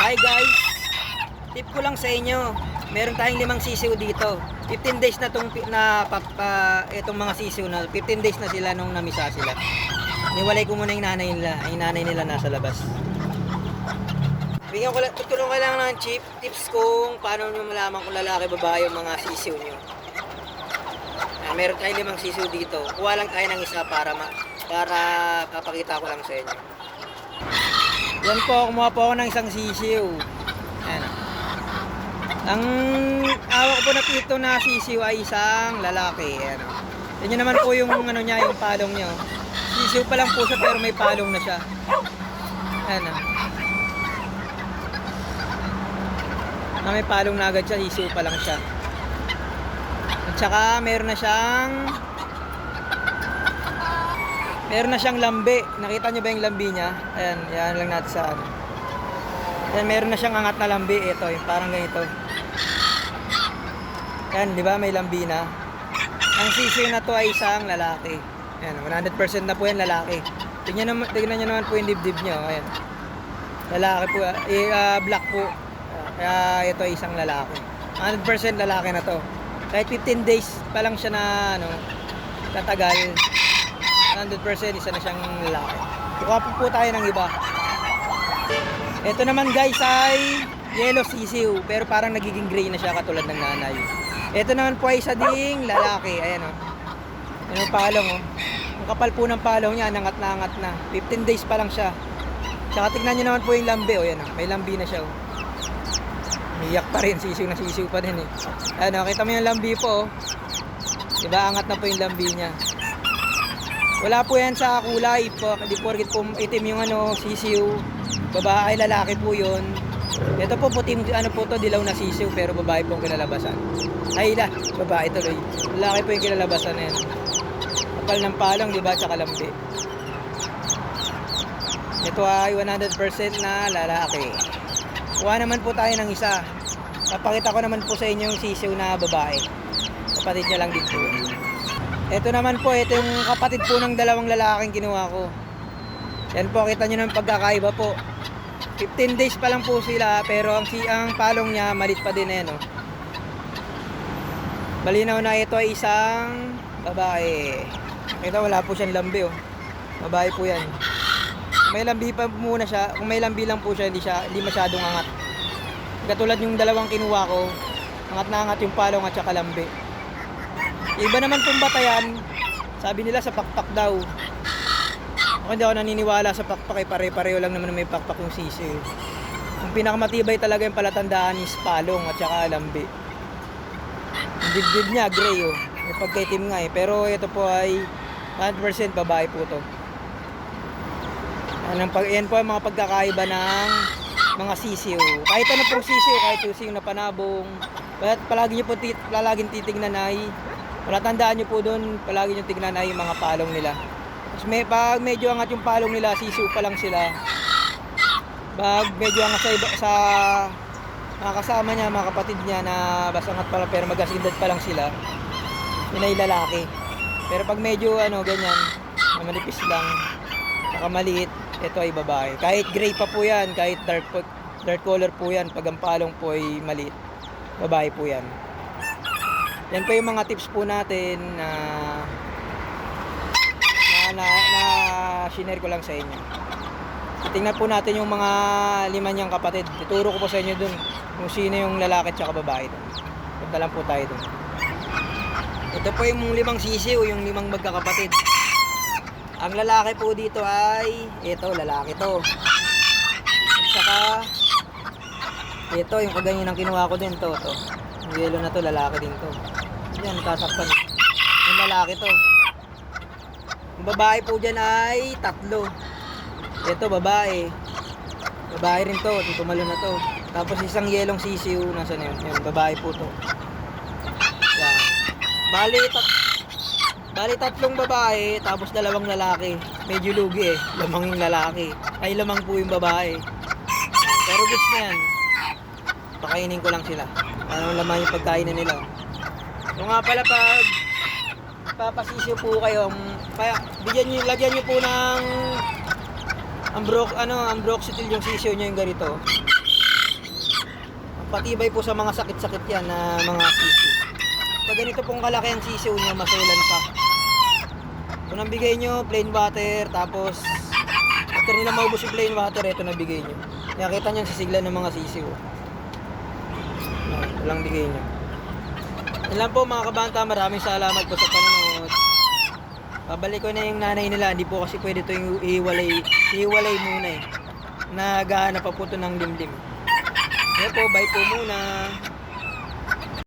Hi guys! Tip ko lang sa inyo. Meron tayong limang sisiw dito. 15 days na tong na pa, pa- itong mga sisiw na 15 days na sila nung namisa sila. Niwalay ko muna yung nanay nila. Yung nanay nila nasa labas. Bigyan ko lang, tutulong ko lang ng chip, tips kung paano nyo malaman kung lalaki babae yung mga sisiw nyo. Ah, meron tayong limang sisiw dito. Kuha lang tayo ng isa para ma para papakita ko lang sa inyo. Yan po, kumuha po ako ng isang sisiw. Ayan. Ang awak po na pito na sisiw ay isang lalaki. Ayan. Yan yun naman po yung ano niya, yung palong niya. Sisiw pa lang po siya pero may palong na siya. Ayan. ah. Ah, may palong na agad siya, sisiw pa lang siya. At saka meron na siyang Meron na siyang lambi. Nakita niyo ba yung lambi niya? Ayan, yan lang natin sa ano. Ayan, meron na siyang angat na lambi. Ito, yung parang ganito. Ayan, di ba? May lambi na. Ang sisiw na to ay isang lalaki. Ayan, 100% na po yan lalaki. Tingnan, naman, tingnan niyo naman po yung dibdib niya. oh. Ayan. Lalaki po. Eh, ah, black po. Kaya ito ay isang lalaki. 100% lalaki na to. Kahit 15 days pa lang siya na ano, tatagal. 100% isa na siyang lalaki. Kuha po po tayo ng iba. Ito naman guys ay yellow sisiw pero parang nagiging gray na siya katulad ng nanay. Ito naman po ay isa ding lalaki. Ayan o. Oh. Ang palong oh. Ang kapal po ng palong niya, nangat na angat na. 15 days pa lang siya. Tsaka tignan nyo naman po yung lambi. Oh, yan oh. May lambi na siya oh. Umiyak pa rin, sisiw na sisiw pa din eh. Ano, kita mo yung lambi po oh. Diba, angat na po yung lambi niya. Wala po yan sa kulay. Hindi po rin po itim yung ano, sisiw. Babae, lalaki po yun. Ito po puting ano po to, dilaw na sisiw pero babae po ang kinalabasan. Ay la, babae tuloy. Lalaki po yung kinalabasan na yan. Kapal ng palong, di ba? Tsaka lambi. Ito ay 100% na lalaki. Kuha naman po tayo ng isa. Papakita ko naman po sa inyo yung sisiw na babae. Kapatid niya lang din po. Ito naman po, ito yung kapatid po ng dalawang lalaking kinuha ko. Yan po, kita nyo ng pagkakaiba po. 15 days pa lang po sila, pero ang, ang palong niya, malit pa din eh, no? Malinaw na ito ay isang babae. Kita wala po siyang lambi, oh. Babae po yan. Kung may lambi pa muna siya, kung may lambi lang po siya, hindi, siya, hindi masyadong angat. Katulad yung dalawang kinuha ko, angat na angat yung palong at saka lambi. Iba naman pong batayan, sabi nila sa pakpak daw. Ako hindi ako naniniwala sa pakpak, eh, pare-pareho lang naman na may pakpak yung sisi. Ang pinakamatibay talaga yung palatandaan is palong at saka lambi. Yung dibdib niya, gray oh. May pagkaitim nga eh. Pero ito po ay 100% babae po to. Yan, ang pag, yan po ang mga pagkakaiba ng mga sisiw. Kahit ano pong sisiw, kahit yung sisiw na panabong, Kaya palagi nyo po tit, palaging titignan ay wala tandaan nyo po doon, palagi nyo tignan ay yung mga palong nila. Tapos may, pag medyo angat yung palong nila, sisiw pa lang sila. Pag medyo angat sa, iba, sa mga kasama niya, mga kapatid niya na basta angat pa lang pero magasidad pa lang sila, yun ay lalaki. Pero pag medyo ano, ganyan, na manipis lang, saka maliit, ito ay babae. Kahit gray pa po yan, kahit dark, dark color po yan, pag ang palong po ay maliit, babae po yan. Yan po yung mga tips po natin na na, na, na shinare ko lang sa inyo. Tingnan po natin yung mga lima niyang kapatid. Ituro ko po sa inyo dun kung sino yung lalaki at saka babae dun. Punta lang po tayo dun. Ito po yung limang sisiw, yung limang magkakapatid. Ang lalaki po dito ay, ito, lalaki to. At saka, ito, yung kaganyan ang kinuha ko din to, to. Yung yellow na to, lalaki din to. Yan, tasakpan. Yung lalaki to. Yung babae po dyan ay tatlo. Ito, babae. Babae rin to, tumalo na to. Tapos isang yelong sisiw, nasa na yun? Yan, babae po to. Yan. Bali, tat Bali tatlong babae, tapos dalawang lalaki. Medyo lugi eh. Lamang yung lalaki. Ay, lamang po yung babae. Pero goods na yan. Pakainin ko lang sila. Ano naman yung pagkain na nila. So nga pala pag papasisyo po kayo, mm, kaya bigyan niyo lagyan niyo po ng Ang broke, ano, ang broxitil yung sisiyo niya yung ganito. Patibay po sa mga sakit-sakit yan na mga sisiyo. Pag ganito pong kalaki ang sisiyo niya, maselan pa. Kung ang bigay nyo, plain water, tapos after nila maubos yung plain water, ito na bigay nyo. Nakita nyo ang sisigla ng mga. Ayan, Walang bigay nyo. Yan lang po mga kabanta, maraming salamat po sa panonood. Babalik ko na yung nanay nila, hindi po kasi pwede ito yung ihiwalay, ihiwalay muna eh. Naghahanap pa po ito ng limlim. Yan po, bye po muna.